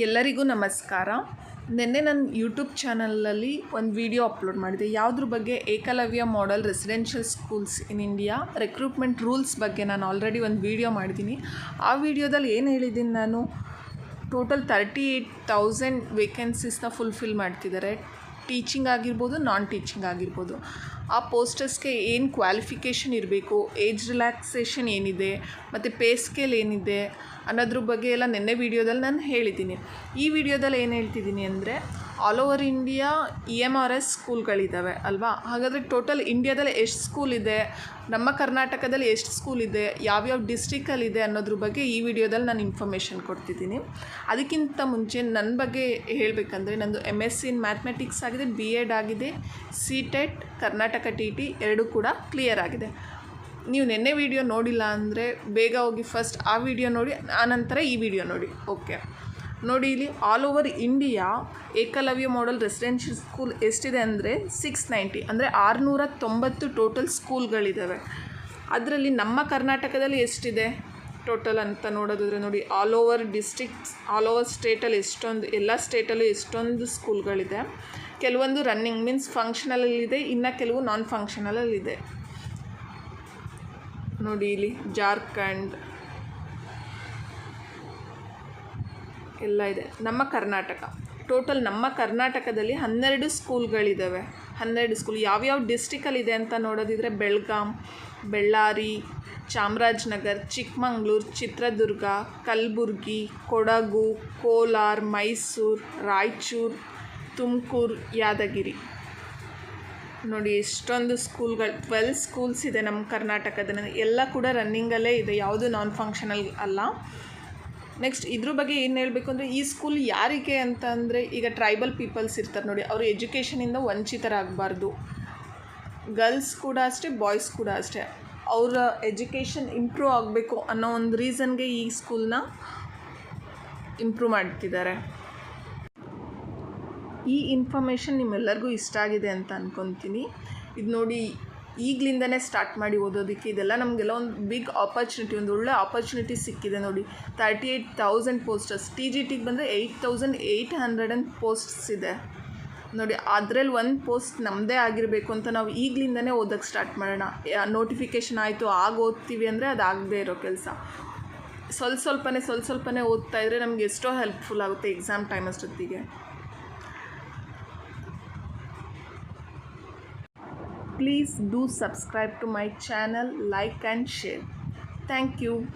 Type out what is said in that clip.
ಎಲ್ಲರಿಗೂ ನಮಸ್ಕಾರ. ನಿನ್ನೆ ನನ್ನ ಯೂಟ್ಯೂಬ್ ಚಾನಲಲ್ಲಿ ಒಂದು ವಿಡಿಯೋ ಅಪ್ಲೋಡ್ ಮಾಡಿದೆ. ಯಾವುದ್ರ ಬಗ್ಗೆ Eklavya model residential schools in India recruitment rules ಬಗ್ಗೆ ನಾನು ಆಲ್ರೆಡಿ ಒಂದು ವಿಡಿಯೋ ಮಾಡಿದ್ದೀನಿ. ಆ ವಿಡಿಯೋದಲ್ಲಿ ಏನು ಹೇಳಿದ್ದೀನಿ ನಾನು? ಟೋಟಲ್ ತರ್ಟಿ ಏಯ್ಟ್ ತೌಸಂಡ್ ವೇಕೆನ್ಸೀಸ್ನ ಫುಲ್ಫಿಲ್ ಮಾಡ್ತಿದ್ದಾರೆ. ಟೀಚಿಂಗ್ ಆಗಿರ್ಬೋದು ನಾನ್ ಟೀಚಿಂಗ್ ಆಗಿರ್ಬೋದು. ಆ ಪೋಸ್ಟರ್ಸ್ಗೆ ಏನು ಕ್ವಾಲಿಫಿಕೇಷನ್ ಇರಬೇಕು ಏಜ್ ರಿಲ್ಯಾಕ್ಸೇಷನ್ ಏನಿದೆ, ಮತ್ತು ಪೇ ಸ್ಕೇಲ್ ಏನಿದೆ ಅನ್ನೋದ್ರ ಬಗ್ಗೆ ಎಲ್ಲ ನಿನ್ನೆ ವೀಡಿಯೋದಲ್ಲಿ ನಾನು ಹೇಳಿದ್ದೀನಿ. ಈ ವಿಡಿಯೋದಲ್ಲಿ ಏನು ಹೇಳ್ತಿದ್ದೀನಿ ಅಂದರೆ all over India E M R S ಸ್ಕೂಲ್ಗಳಿದ್ದಾವೆ ಅಲ್ವಾ? ಹಾಗಾದರೆ ಟೋಟಲ್ ಇಂಡಿಯಾದಲ್ಲಿ ಎಷ್ಟು ಸ್ಕೂಲ್ ಇದೆ? ನಮ್ಮ ಕರ್ನಾಟಕದಲ್ಲಿ ಎಷ್ಟು ಸ್ಕೂಲ್ ಇದೆ? ಯಾವ್ಯಾವ ಡಿಸ್ಟ್ರಿಕ್ಕಲ್ಲಿ ಇದೆ ಅನ್ನೋದ್ರ ಬಗ್ಗೆ ಈ ವಿಡಿಯೋದಲ್ಲಿ ನಾನು ಇನ್ಫಾರ್ಮೇಷನ್ ಕೊಡ್ತಿದ್ದೀನಿ. ಅದಕ್ಕಿಂತ ಮುಂಚೆ ನನ್ನ ಬಗ್ಗೆ ಹೇಳಬೇಕಂದ್ರೆ ನಂದು M S C in mathematics ಆಗಿದೆ ಬಿ ಎಡ್ ಆಗಿದೆ C TET Karnataka T T ಎರಡೂ ಕೂಡ ಕ್ಲಿಯರ್ ಆಗಿದೆ. ನೀವು ನಿನ್ನೆ ವಿಡಿಯೋ ನೋಡಿಲ್ಲ ಅಂದರೆ ಬೇಗ ಹೋಗಿ ಫಸ್ಟ್ ಆ ವಿಡಿಯೋ ನೋಡಿ, ಆನಂತರ ಈ ವಿಡಿಯೋ ನೋಡಿ ಓಕೆ ನೋಡಿ, ಇಲ್ಲಿ all over India Eklavya model residential school ಎಷ್ಟಿದೆ ಅಂದರೆ ಸಿಕ್ಸ್ ನೈಂಟಿ ಅಂದರೆ ಆರುನೂರ ತೊಂಬತ್ತು ಟೋಟಲ್ ಸ್ಕೂಲ್ಗಳಿದ್ದಾವೆ ಅದರಲ್ಲಿ ನಮ್ಮ ಕರ್ನಾಟಕದಲ್ಲಿ ಎಷ್ಟಿದೆ ಟೋಟಲ್ ಅಂತ ನೋಡೋದಾದರೆ ನೋಡಿ all over districts all over ಸ್ಟೇಟಲ್ಲಿ ಎಷ್ಟೊಂದು, ಎಲ್ಲ ಸ್ಟೇಟಲ್ಲೂ ಎಷ್ಟೊಂದು ಸ್ಕೂಲ್ಗಳಿದೆ ಕೆಲವೊಂದು ರನ್ನಿಂಗ್ ಮೀನ್ಸ್ ಫಂಕ್ಷನಲ್ಲಿದೆ ಇನ್ನು ಕೆಲವು ನಾನ್ ಫಂಕ್ಷನಲಲ್ಲಿದೆ ನೋಡಿ, ಇಲ್ಲಿ ಜಾರ್ಖಂಡ್ ಎಲ್ಲ ಇದೆ. ನಮ್ಮ ಕರ್ನಾಟಕ. ಟೋಟಲ್ ನಮ್ಮ ಕರ್ನಾಟಕದಲ್ಲಿ ಹನ್ನೆರಡು ಸ್ಕೂಲ್ಗಳಿದ್ದಾವೆ ಹನ್ನೆರಡು ಸ್ಕೂಲ್. ಯಾವ್ಯಾವ ಡಿಸ್ಟಿಕಲ್ಲಿದೆ ಅಂತ ನೋಡೋದಿದ್ರೆ ಬೆಳಗಾಂ, ಬಳ್ಳಾರಿ, ಚಾಮರಾಜನಗರ್, ಚಿಕ್ಕಮಂಗ್ಳೂರು, ಚಿತ್ರದುರ್ಗ, ಕಲಬುರ್ಗಿ, ಕೊಡಗು, ಕೋಲಾರ, ಮೈಸೂರು, ರಾಯಚೂರು, ತುಮಕೂರು, ಯಾದಗಿರಿ. ನೋಡಿ ಎಷ್ಟೊಂದು ಸ್ಕೂಲ್ಗಳು ಟ್ವೆಲ್ ಸ್ಕೂಲ್ಸ್ ಇದೆ ನಮ್ಮ ಕರ್ನಾಟಕದಲ್ಲಿ. ಎಲ್ಲ ಕೂಡ ರನ್ನಿಂಗಲ್ಲೇ ಇದೆ. ಯಾವುದು ನಾನ್ ಫಂಕ್ಷನಲ್ ಅಲ್ಲ. ನೆಕ್ಸ್ಟ್ ಇದ್ರ ಬಗ್ಗೆ ಏನು ಹೇಳಬೇಕು ಅಂದರೆ, ಈ ಸ್ಕೂಲ್ ಯಾರಿಗೆ ಅಂತ ಅಂದರೆ, ಈಗ ಟ್ರೈಬಲ್ ಪೀಪಲ್ಸ್ ಇರ್ತಾರೆ ನೋಡಿ, ಅವರು ಎಜುಕೇಷನಿಂದ ವಂಚಿತರಾಗಬಾರ್ದು. ಗರ್ಲ್ಸ್ ಕೂಡ ಅಷ್ಟೇ ಬಾಯ್ಸ್ ಕೂಡ ಅಷ್ಟೇ. ಅವರ ಎಜುಕೇಷನ್ ಇಂಪ್ರೂವ್ ಆಗಬೇಕು ಅನ್ನೋ ಒಂದು ರೀಸನ್ಗೆ ಈ ಸ್ಕೂಲ್ನ ಇಂಪ್ರೂವ್ ಮಾಡ್ತಿದ್ದಾರೆ. ಈ ಇನ್ಫಾರ್ಮೇಷನ್ ನಿಮ್ಮೆಲ್ಲರಿಗೂ ಇಷ್ಟ ಆಗಿದೆ ಅಂತ ಅಂದ್ಕೊತೀನಿ ಇದು ನೋಡಿ ಈಗಲಿಂದನೇ ಸ್ಟಾರ್ಟ್ ಮಾಡಿ ಓದೋದಕ್ಕೆ ಇದೆಲ್ಲ ನಮಗೆಲ್ಲ ಒಂದು ಬಿಗ್ ಆಪರ್ಚುನಿಟಿ ಒಂದು ಒಳ್ಳೆ ಆಪರ್ಚುನಿಟಿ ಸಿಕ್ಕಿದೆ ನೋಡಿ. Thirty eight thousand posters T G ಟಿಗೆ ಬಂದರೆ eight thousand eight hundred and posts ಇದೆ. ನೋಡಿ, ಅದರಲ್ಲಿ ಒಂದು ಪೋಸ್ಟ್ ನಮ್ಮದೇ ಆಗಿರಬೇಕು ಅಂತ ನಾವು ಈಗಲಿಂದನೇ ಓದೋಕ್ಕೆ ಸ್ಟಾರ್ಟ್ ಮಾಡೋಣ. ನೋಟಿಫಿಕೇಷನ್ ಆಯಿತು, ಆಗ ಓದ್ತೀವಿ ಅಂದರೆ ಅದು ಆಗದೇ ಇರೋ ಕೆಲಸ. ಸ್ವಲ್ಪ ಸ್ವಲ್ಪನೇ ಸ್ವಲ್ಪ ಸ್ವಲ್ಪನೇ ಓದ್ತಾ ಇದ್ದರೆ ನಮಗೆ ಎಷ್ಟೋ ಹೆಲ್ಪ್ಫುಲ್ ಆಗುತ್ತೆ ಎಕ್ಸಾಮ್ ಟೈಮ್ ಅಷ್ಟೊತ್ತಿಗೆ. Please do subscribe to my channel like and share. Thank you